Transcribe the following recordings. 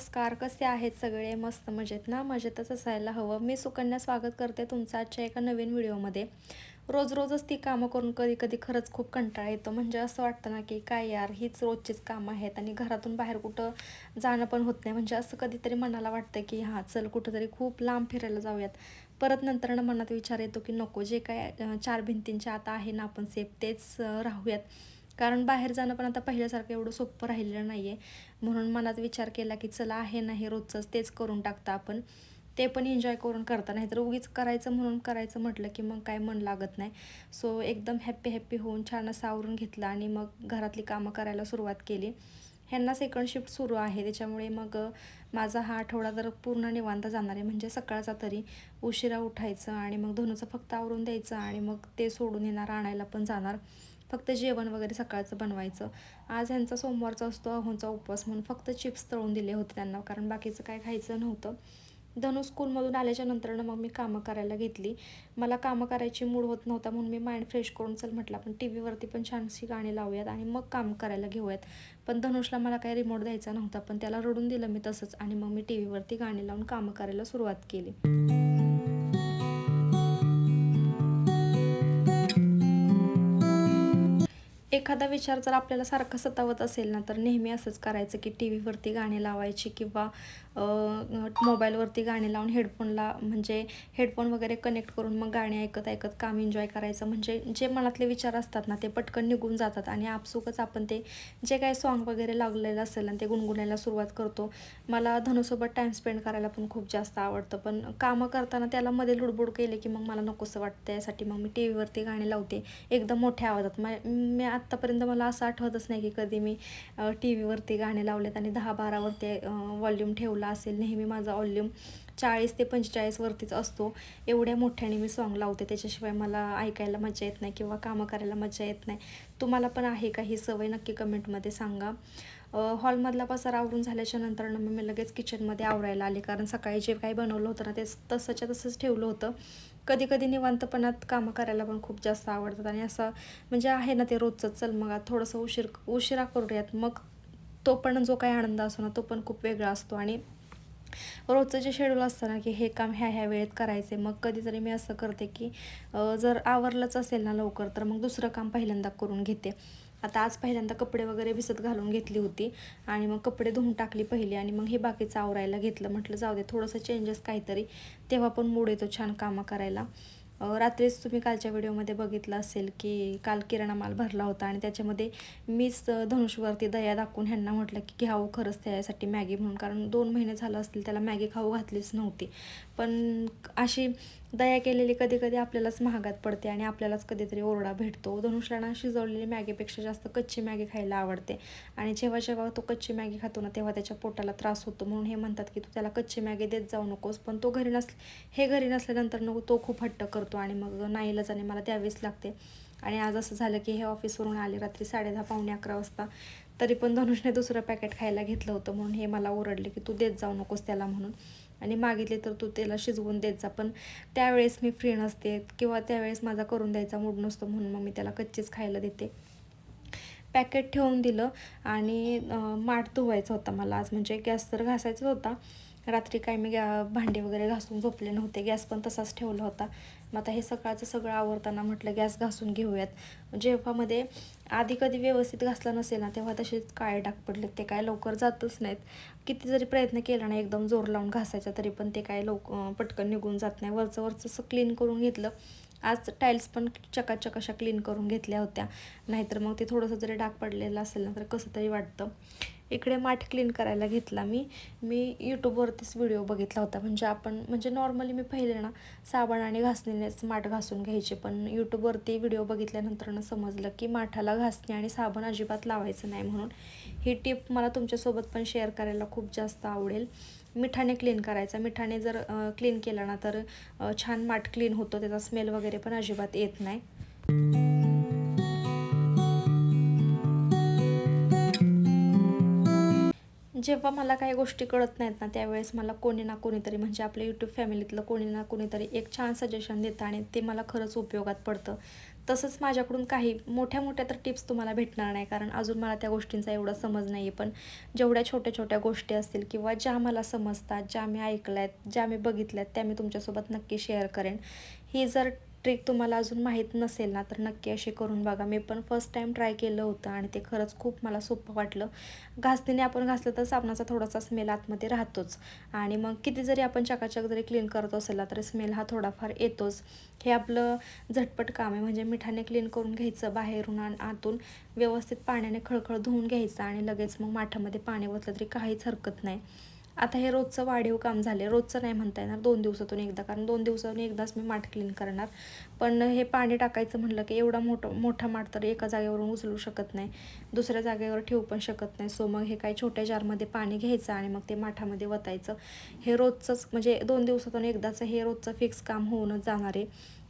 नमस्कार कसे आहेत सगळे? मस्त मजेत ना? मजेतच असायला हवं. मी सुकन्या स्वागत करते तुमचं आजच्या एका नवीन व्हिडिओमध्ये. रोज रोजच ती कामं करून कधी कधी खरंच खूप कंटाळा येतो. म्हणजे असं वाटतं ना की काय यार हीच रोजचीच कामं आहेत आणि घरातून बाहेर कुठं जाणं पण होत नाही. म्हणजे असं कधीतरी मनाला वाटतं की हां चल कुठंतरी खूप लांब फिरायला जाऊयात. परत नंतर मनात विचार येतो की नको जे काय चार भिंतींच्या आता आहे ना आपण सेफ तेच राहूयात. कारण बाहेर जाणं पण आता पहिल्यासारखं एवढं सोपं राहिलेलं नाही आहे म्हणून मनात विचार केला की चला आहे नाही रोजचंच तेच करून टाकता आपण. ते पण एन्जॉय करून करता नाही तर उगीच करायचं म्हणून करायचं म्हटलं की मग काय मन लागत नाही. सो एकदम हॅप्पी हॅप्पी होऊन छान असं आवरून घेतलं आणि मग घरातली कामं करायला सुरुवात केली. ह्यांना सेकंड शिफ्ट सुरू आहे त्याच्यामुळे मग माझा हा आठवडा तर पूर्ण निवांत जाणार आहे. म्हणजे सकाळचा तरी उशिरा उठायचं आणि मग धनुचं फक्त आवरून द्यायचं आणि मग ते सोडून येणार आणायला पण जाणार. फक्त जेवण वगैरे सकाळचं बनवायचं. आज ह्यांचा सोमवारचा असतो अहोंचा उपवास म्हणून फक्त चिप्स तळून दिले होते त्यांना कारण बाकीचं काय खायचं नव्हतं. धनु स्कूलमधून आल्याच्या नंतरनं मग मी कामं करायला घेतली. मला कामं करायची मूड होत नव्हता म्हणून मी माइंड फ्रेश करून चल म्हटलं आपण टी व्हीवरती पण छानशी गाणी लावूयात आणि मग काम करायला घेऊयात. पण धनुषला मला काही रिमोट द्यायचा नव्हता पण त्याला रडून दिलं मी तसंच आणि मग मी टी व्हीवरती गाणी लावून कामं करायला सुरुवात केली. एखादा विचार जर आपल्याला सारखा सतावत असेल ना तर नेहमी असंच करायचं की टी व्हीवरती गाणी लावायची किंवा मोबाईलवरती गाणी लावून हेडफोनला म्हणजे हेडफोन वगैरे कनेक्ट करून मग गाणी ऐकत ऐकत काम एन्जॉय करायचं. म्हणजे जे मनातले विचार असतात ना ते पटकन निघून जातात आणि आपसुकच आपण ते जे काही सॉन्ग वगैरे लागलेलं असेल आणि ते गुणगुणायला सुरुवात करतो. मला धनुसोबत टाईम स्पेंड करायला पण खूप जास्त आवडतं पण कामं करताना त्याला मध्ये लुडबुड केले की मग मला नकोसं वाटतं यासाठी मग मी टी व्हीवरती गाणी लावते. एकदम मोठ्या आवाजात. मा- मी आत्तापर्यंत मला असं आठवतच नाही की कधी मी टी व्हीवरती गाणे लावलेत आणि दहा बारावरती वॉल्यूम ठेवला असेल. नेहमी माझा वॉल्यूम चाळीस ते पंचेचाळीसवरतीच असतो. एवढ्या मोठ्याने मी सॉन्ग लावते. त्याच्याशिवाय मला ऐकायला मजा येत नाही किंवा कामं करायला मजा येत नाही. तुम्हाला पण आहे का ही सवय? नक्की कमेंटमध्ये सांगा. हॉलमधला पसारा आवरून झाल्याच्यानंतर मग मी लगेच किचनमध्ये आवरायला आले. कारण सकाळी जे काही बनवलं होतं ना ते तसंच्या तसंच ठेवलं होतं. कधी कधी निवांतपणात कामं करायला पण खूप जास्त आवडतात. आणि असं म्हणजे आहे ना ते रोजचं चल मग थोडंसं उशीर उशिरा करूयात. मग तो पण जो काही आनंद असतो ना तो पण खूप वेगळा असतो. आणि रोजचं जे शेड्यूल असतं ना की हे काम ह्या ह्या वेळेत करायचे मग कधीतरी मी असं करते की जर आवरलंच असेल ना लवकर तर मग दुसरं काम पहिल्यांदा करून घेते. आता आज पहिल्यांदा कपडे वगैरे विसत घालून घेतली होती आणि मग कपडे धुवून टाकली पहिली आणि मग हे बाकीचं आवरायला घेतलं. म्हटलं जाऊ दे थोडंसं चेंजेस काहीतरी. तेव्हा पण मूड येतो छान कामं करायला. रात्रीच तुम्ही कालच्या व्हिडिओमध्ये बघितलं असेल की काल किराणा माल भरला होता आणि त्याच्यामध्ये मीच धनुषवरती दया दाखवून ह्यांना म्हटलं की घ्यावं खरंच त्यासाठी मॅगी म्हणून. कारण दोन महिने झालं असतील त्याला मॅगी खाऊ घातलीच नव्हती. पण अशी दया केलेली कधी कधी आपल्यालाच महागात पडते आणि आपल्यालाच कधीतरी ओरडा भेटतो. धनुषला शिजवलेली मॅगीपेक्षा जास्त कच्ची मॅगी खायला आवडते. आणि जेव्हा जेव्हा तो कच्ची मॅगी खातो ना तेव्हा त्याच्या पोटाला त्रास होतो. म्हणून हे म्हणतात की तू त्याला कच्ची मॅगी देत जाऊ नकोस पण तो घरी नस हे घरी नसल्यानंतर नको तो खूप हट्ट करतो आणि मग नाईलाजाने मला द्यावीच लागते. आणि आज असं झालं की हे ऑफिसवरून आले रात्री साडे दहा पावणे अकरा वाजता. तरी पण धनुषने दुसरं पॅकेट खायला घेतलं होतं. म्हणून हे मला ओरडले की तू देत जाऊ नकोस त्याला म्हणून. आणि मागितले तर तू त्याला शिजवून द्यायचा. पण त्यावेळेस मी फ्री नसते किंवा त्यावेळेस माझा करून द्यायचा मूड नसतो म्हणून मग मी त्याला कच्चीच खायला देते. पॅकेट ठेवून दिलं आणि माठ धुवायचा होता मला. आज म्हणजे गॅस तर घासायचाच होता. रात्री काय मी गॅ भांडे वगैरे घासून झोपले नव्हते. गॅस पण तसाच ठेवला होता. मग आता हे सकाळचं सगळं आवरताना म्हटलं गॅस घासून घेऊयात. जेव्हामध्ये आधी कधी व्यवस्थित घासला नसेल ना तेव्हा तसेच काळे डाग पडले ते काय लवकर जातच नाहीत. किती जरी प्रयत्न केला ना एकदम जोर लावून घासायचा तरी पण ते काय लवक पटकन निघून जात नाही. वरचं वरचं असं क्लीन करून घेतलं आज टाईल्स पण चकाचक अशा क्लीन करून घेतल्या होत्या. नाहीतर मग ते थोडंसं जरी डाग पडलेलं असेल ना तर कसं तरी वाटतं. इकडे माठ क्लीन करायला घेतला मी. मी यूट्यूबवरतीच व्हिडिओ बघितला होता. म्हणजे आपण म्हणजे नॉर्मली मी पहिले ना साबण आणि घासणीनेच माठ घासून घ्यायचे. पण यूट्यूबवरती व्हिडिओ बघितल्यानंतरनं समजलं की माठाला घासणी आणि साबण अजिबात लावायचं नाही म्हणून. ही टिप मला तुमच्यासोबत पण शेअर करायला खूप जास्त आवडेल. मिठाने क्लीन करायचा. मिठाने जर क्लीन केला ना तर छान माठ क्लीन होतो. त्याचा स्मेल वगैरे पण अजिबात येत नाही. जेव्हा मला काही गोष्टी कळत नाहीत ना त्यावेळेस मला कोणी ना कोणीतरी म्हणजे आपल्या यूट्यूब फॅमिलीतलं कोणी ना कोणीतरी एक छान सजेशन देतं आणि ते मला खरंच उपयोगात पडतं. तसंच माझ्याकडून काही मोठ्या मोठ्या तर टिप्स तुम्हाला भेटणार नाही कारण अजून मला त्या गोष्टींचा एवढा समज नाही आहे पण जेवढ्या छोट्या छोट्या गोष्टी असतील किंवा ज्या मला समजतात ज्या मी ऐकल्या आहेत ज्या मी बघितल्या आहेत त्या मी तुमच्यासोबत नक्की शेअर करेन. ही जर ट्रिक तुम्हाला अजून माहीत नसेल ना तर नक्की असे करून बघा. मी पण फर्स्ट टाईम ट्राय केलं होतं आणि ते खरंच खूप मला सोपं वाटलं. घासतीने आपण घासलं तर साबणाचा थोडासा स्मेल आतमध्ये राहतोच. आणि मग किती जरी आपण चकाचक जरी क्लीन करत असेल ना तरी स्मेल हा थोडाफार येतोच. हे आपलं झटपट काम आहे. म्हणजे मिठाने क्लीन करून घ्यायचं बाहेरून आणि आतून व्यवस्थित पाण्याने खळखळ धुवून घ्यायचं आणि लगेच मग माठामध्ये पाणी ओतलं तरी काहीच हरकत नाही. आता हे रोजचं वाढीव काम झाले रोजचं नाही म्हणता येणार दोन दिवसातून एकदा. कारण दोन दिवसातून एकदाच मी माठ क्लीन करणार. पण हे पाणी टाकायचं म्हटलं की एवढा मोठं मोठा माठ तर एका जागेवरून उचलू शकत नाही. दुसऱ्या जागेवर ठेवू पण शकत नाही. सो मग हे काही छोट्या जारमध्ये पाणी घ्यायचं आणि मग ते माठामध्ये वतायचं. हे रोजचंच म्हणजे दोन दिवसातून एकदाचं हे रोजचं फिक्स काम होऊनच जाणार आहे.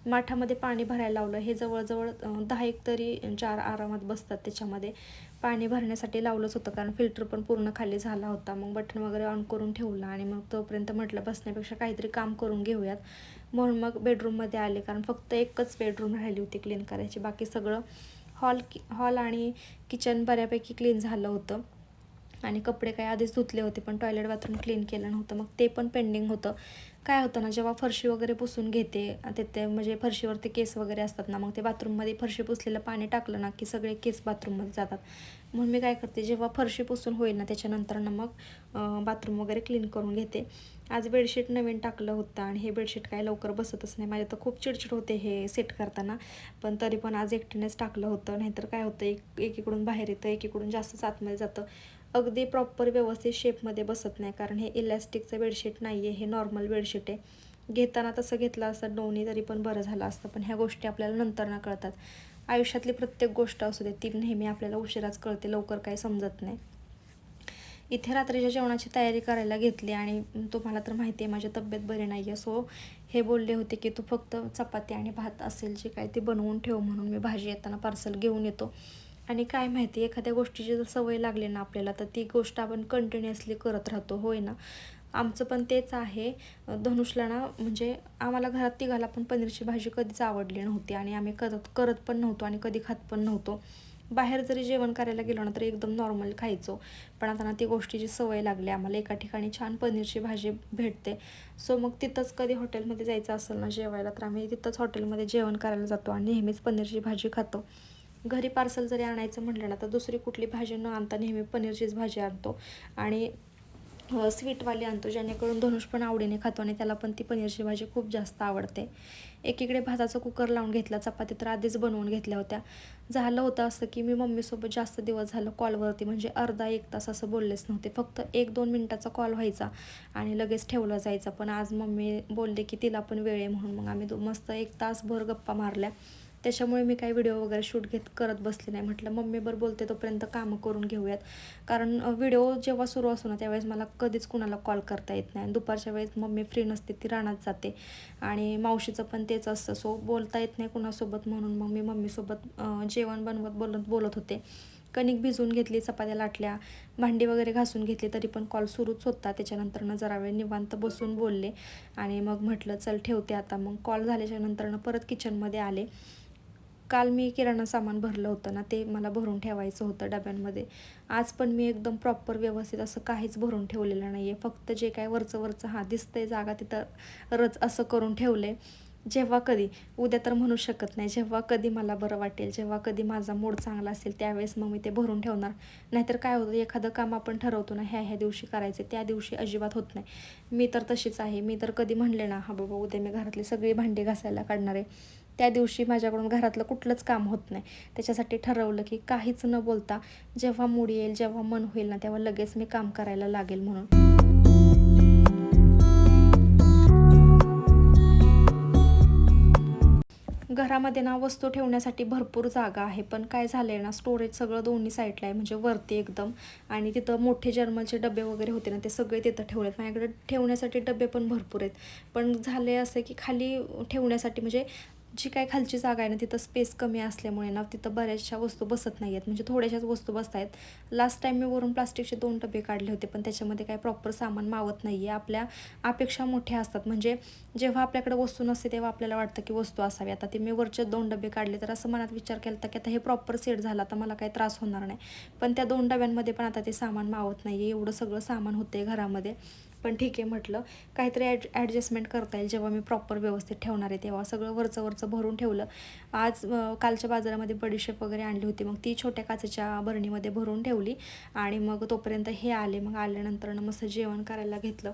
माठामध्ये पाणी भरायला लावलं हे जवळजवळ दहा एक तरी चार आरामात बसतात त्याच्यामध्ये. पाणी भरण्यासाठी लावलंच होतं कारण फिल्टर पण पूर्ण खाली झाला होता. मग बटन वगैरे ऑन करून ठेवलं आणि मग तोपर्यंत म्हटलं बसण्यापेक्षा काहीतरी काम करून घेऊयात. म्हणून मग बेडरूममध्ये आले कारण फक्त एकच बेडरूम राहिली होती क्लीन करायची. बाकी सगळं हॉल कि हॉल आणि किचन बऱ्यापैकी क्लीन झालं होतं. आणि कपडे काही आधीच धुतले होते पण टॉयलेट बाथरूम क्लीन केलं नव्हतं. मग ते पण पेंडिंग होतं. काय होतं ना जेव्हा फरशी वगैरे पुसून घेते ते म्हणजे फरशीवरती केस वगैरे असतात ना मग ते बाथरूममध्ये फरशी पुसलेलं पाणी टाकलं ना की सगळे केस बाथरूममध्ये जातात. म्हणून मी काय करते जेव्हा फरशी पुसून होईल ना त्याच्यानंतर ना मग बाथरूम वगैरे क्लीन करून घेते. आज बेडशीट नवीन टाकलं होतं आणि हे बेडशीट काय लवकर बसतच नाही. माझ्या तर खूप चिडचिड होते हे सेट करताना. पण तरी पण आज एकटीनेच टाकलं होतं. नाहीतर काय होतं एक एकीकडून बाहेर येतं एकीकडून जास्तच आतमध्ये जातं. अगदी प्रॉपर व्यवस्थित शेपमध्ये बसत नाही. कारण हे इलॅस्टिकचं बेडशीट नाही आहे हे नॉर्मल बेडशीट आहे. घेताना तसं घेतलं असतं दोन्ही तरी पण बरं झालं असतं. पण ह्या गोष्टी आपल्याला नंतर ना कळतात. आयुष्यातली प्रत्येक गोष्ट असू दे ती नेहमी आपल्याला उशिराच कळते लवकर काही समजत नाही. इथे रात्रीच्या जेवणाची तयारी करायला घेतली आणि तुम्हाला तर माहिती आहे माझी तब्येत बरी नाही आहे सो हे बोलले होते की तू फक्त चपाती आणि भात असेल जे काय ते बनवून ठेव म्हणून मी भाजी येताना पार्सल घेऊन येतो. आणि काय माहिती एखाद्या गोष्टीची जर सवय लागली ना आपल्याला तर ती गोष्ट आपण कंटिन्युअसली करत राहतो होय ना? आमचं पण तेच आहे. धनुषला ना म्हणजे आम्हाला घरात तिघाला पण पनीरची भाजी कधीच आवडली नव्हती आणि आम्ही करत करत पण नव्हतो आणि कधी खात पण नव्हतो. बाहेर जरी जेवण करायला गेलो ना तर एकदम नॉर्मल खायचो. पण आता ना ती गोष्टीची सवय लागली आम्हाला. एका ठिकाणी छान पनीरची भाजी भेटते. सो मग तिथंच कधी हॉटेलमध्ये जायचं असेल ना जेवायला तर आम्ही तिथंच हॉटेलमध्ये जेवण करायला जातो आणि नेहमीच पनीरची भाजी खातो. घरी पार्सल जरी आणायचं म्हटलं ना तर दुसरी कुठली भाजी न आणता नेहमी पनीरचीच भाजी आणतो. आणि स्वीटवाली आणतो जेणेकरून धनुष पण आवडीने खातो आणि त्याला पण ती पनीरची भाजी खूप जास्त आवडते. एकीकडे भाताचा कुकर लावून घेतला चपाती तर आधीच बनवून घेतल्या होत्या. झालं होतं असं की मी मम्मीसोबत जास्त दिवस झालं कॉलवरती म्हणजे अर्धा एक तास असं बोललेच नव्हते. फक्त एक दोन मिनटाचा कॉल व्हायचा आणि लगेच ठेवला जायचा. पण आज मम्मी बोलले की तिला पण वेळ आहे म्हणून मग आम्ही मस्त एक तासभर गप्पा मारल्या. त्याच्यामुळे मी काही व्हिडिओ वगैरे शूट घेत करत बसले नाही. म्हटलं मम्मीबर बोलते तोपर्यंत कामं करून घेऊयात. कारण व्हिडिओ जेव्हा सुरू असतो ना त्यावेळेस मला कधीच कुणाला कॉल करता येत नाही. दुपारच्या वेळेस मम्मी फ्री नसते ती रानात जाते. आणि मावशीचं पण तेच असतं. सो बोलता येत नाही कुणासोबत म्हणून. मग मी मम्मीसोबत जेवण बनवत बोलत बोलत होते. कणिक भिजवून घेतली चपात्या लाटल्या भांडी वगैरे घासून घेतली तरी पण कॉल सुरूच होता. त्याच्यानंतरनं जरा वेळ निवांत बसून बोलले. आणि मग म्हटलं चल ठेवते आता. मग कॉल झाल्याच्यानंतरनं परत किचनमध्ये आले. काल मी किराणा सामान भरलं होतं ना ते मला भरून ठेवायचं होतं डब्यांमध्ये. आज पण मी एकदम प्रॉपर व्यवस्थित असं काहीच भरून ठेवलेलं नाही आहे फक्त जे काय वरचं वरचं हां दिसतंय जागा तिथं रच असं करून ठेवलं आहे जेव्हा कधी उद्या तर म्हणू शकत नाही. जेव्हा कधी मला बरं वाटेल जेव्हा कधी माझा मूड चांगला असेल त्यावेळेस मग मी ते भरून ठेवणार. नाहीतर काय होतं एखादं काम आपण ठरवतो ना ह्या ह्या दिवशी करायचे त्या दिवशी अजिबात होत नाही. मी तर तशीच आहे. मी तर कधी म्हणले ना हा बाबा उद्या मी घरातली सगळी भांडी घासायला काढणार आहे. त्या दिवशी माझ्याकडून घरातलं कुठलंच काम होत नाही. त्याच्यासाठी ठरवलं की काहीच न बोलता जेव्हा मूड येईल जेव्हा मन होईल ना तेव्हा लगेच मी काम करायला लागेल म्हणून. घरामध्ये ना वस्तू ठेवण्यासाठी भरपूर जागा आहे पण काय झालं आहे ना स्टोरेज सगळं दोन्ही साईडला आहे म्हणजे वरती एकदम. आणि तिथं मोठे जर्मलचे डबे वगैरे होते ना ते सगळे तिथं ठेवलेत. माझ्याकडे ठेवण्यासाठी डबे पण भरपूर आहेत. पण झाले असं की खाली ठेवण्यासाठी म्हणजे जी काय खालची जागा आहे ना तिथं स्पेस कमी असल्यामुळे ना तिथं बऱ्याचशा वस्तू बसत नाही आहेत म्हणजे थोड्याशाच वस्तू बसत आहेत लास्ट टाईम मी वरून प्लास्टिकचे दोन डबे काढले होते पण त्याच्यामध्ये काय प्रॉपर सामान मावत नाही आहे आपल्या अपेक्षा मोठ्या असतात. म्हणजे जेव्हा आपल्याकडे वस्तू नसते तेव्हा आपल्याला वाटतं की वस्तू असावी. आता ते मी वरचे दोन डबे काढले तर असं मनात विचार केला होता की आता हे प्रॉपर सेट झाला तर मला काही त्रास होणार नाही. पण त्या दोन डब्यांमध्ये पण आता ते सामान मावत नाही आहे एवढं सगळं सामान होतं आहे घरामध्ये. पण ठीक आहे म्हटलं. काहीतरी ॲड ॲडजस्टमेंट करता येईल जेव्हा मी प्रॉपर व्यवस्थित ठेवणार आहे तेव्हा. सगळं वरचं वरचं भरून ठेवलं. आज कालच्या बाजारामध्ये बडीशेप वगैरे आणली होती. मग ती छोट्या काचेच्या बरणीमध्ये भरून ठेवली. आणि मग तोपर्यंत हे आले. मग आल्यानंतर मस्त जेवण करायला घेतलं.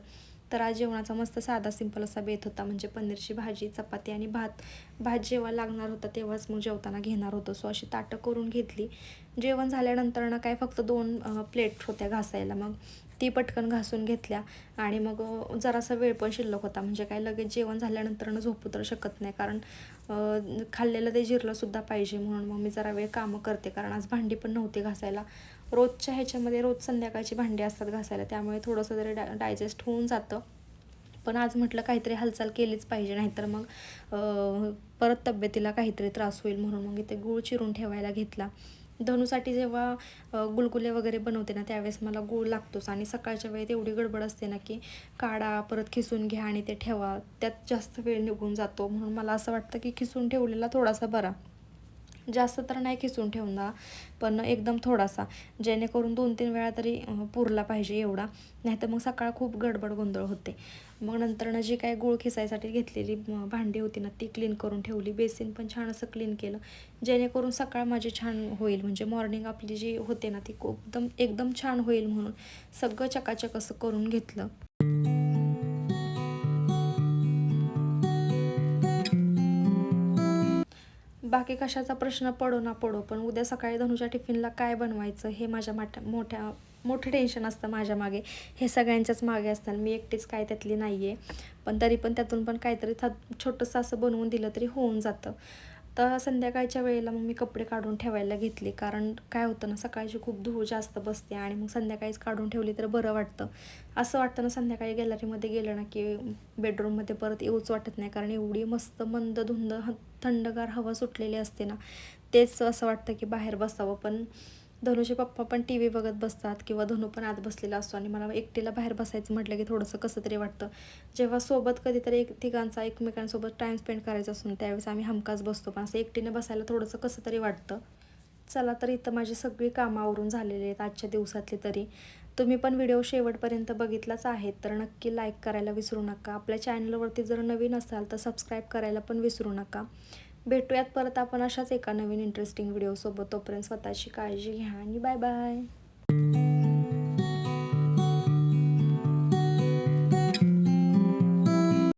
तर आज जेवणाचा मस्त साधा सिंपल असा बेत होता. म्हणजे पनीरची भाजी चपाती आणि भात. भात जेव्हा लागणार होता तेव्हाच मग जेवताना घेणार होतो. सो अशी ताटं करून घेतली. जेवण झाल्यानंतर ना काय फक्त दोन प्लेट होत्या घासायला. मग ती पटकन घासून घेतल्या. आणि मग जरासा वेळ पण शिल्लक होता. म्हणजे काय लगेच जेवण झाल्यानंतर झोपू तर शकत नाही. कारण खाल्लेलं ते जिरलंसुद्धा पाहिजे म्हणून मग मी जरा वेळ कामं करते. कारण आज भांडी पण नव्हती घासायला. रोजच्या ह्याच्यामध्ये रोज संध्याकाळची भांडी असतात घासायला. त्यामुळे थोडंसं तरी डाय डायजेस्ट होऊन जातं. पण आज म्हटलं काहीतरी हालचाल केलीच पाहिजे. नाहीतर मग परत तब्येतीला काहीतरी त्रास होईल म्हणून मग इथे गूळ चिरून ठेवायला घेतला. धनूसाठी जेव्हा गुलगुले वगैरे बनवते ना त्यावेळेस मला गूळ लागतोच. आणि सकाळच्या वेळेत एवढी गडबड असते ना की काढा परत खिसून घ्या आणि ते ठेवा. त्यात जास्त वेळ निघून जातो. म्हणून मला असं वाटतं की खिसून ठेवलेला थोडासा बरा. जास्त तर नाही खिसून ठेवणार पण एकदम थोडासा. जेणेकरून दोन तीन वेळा तरी पुरला पाहिजे एवढा. नाहीतर मग सकाळ खूप गडबड गोंधळ होते. मग नंतरनं जी काय गूळ खिसायसाठी घेतलेली भांडी होती ना ती क्लीन करून ठेवली. बेसिन पण छान असं क्लीन केलं. जेणेकरून सकाळ माझी छान होईल. म्हणजे मॉर्निंग आपली जी होते ना ती खूप एकदम एकदम छान होईल म्हणून सगळं चकाचक असं करून घेतलं. बाकी कशाचा प्रश्न पडो ना पडो पण उद्या सकाळी धनुच्या टिफिनला काय बनवायचं हे माझ्या माठ्या मोठ्या मोठं टेन्शन असतं माझ्या मागे. हे सगळ्यांच्याच मागे असतात. मी एकटीच काय त्यातली नाही आहे पण तरी पण त्यातून पण काहीतरी था छोटंसं असं बनवून दिलं तरी होऊन जातं. तर संध्याकाळच्या वेळेला मग मी कपडे काढून ठेवायला घेतले. कारण काय होतं ना सकाळची खूप धूळ जास्त बसते आणि मग संध्याकाळीच काढून ठेवली तर बरं वाटतं. असं वाटतं ना संध्याकाळी गॅलरीमध्ये गेलं ना की बेडरूममध्ये परत येऊच वाटत नाही. कारण एवढी मस्त मंद धुंद ह- थंडगार हवा सुटलेली असते ना तेच असं वाटतं की बाहेर बसावं. पण धनुचे पप्पा पण टी व्ही बघत बसतात किंवा धनू पण आत बसलेला असतो आणि मला एकटीला बाहेर बसायचं म्हटलं की थोडंसं कसं तरी वाटतं. जेव्हा सोबत कधीतरी एक तिघांचा एकमेकांसोबत टाईम स्पेंड करायचा असून त्यावेळेस आम्ही हमखास बसतो. पण असं एकटीने बसायला थोडंसं कसं तरी वाटतं. चला तर इथं माझी सगळी कामं आवरून झालेली आहेत आजच्या दिवसातली तरी. तुम्ही पण व्हिडिओ शेवटपर्यंत बघितलाच आहे तर नक्की लाईक करायला विसरू नका. आपल्या चॅनलवरती जर नवीन असाल तर सबस्क्राईब करायला पण विसरू नका. भेटूयात परत आपण अशाच एका नवीन इंटरेस्टिंग व्हिडिओसोबत तोपर्यंत स्वतःची काळजी घ्या आणि बाय बाय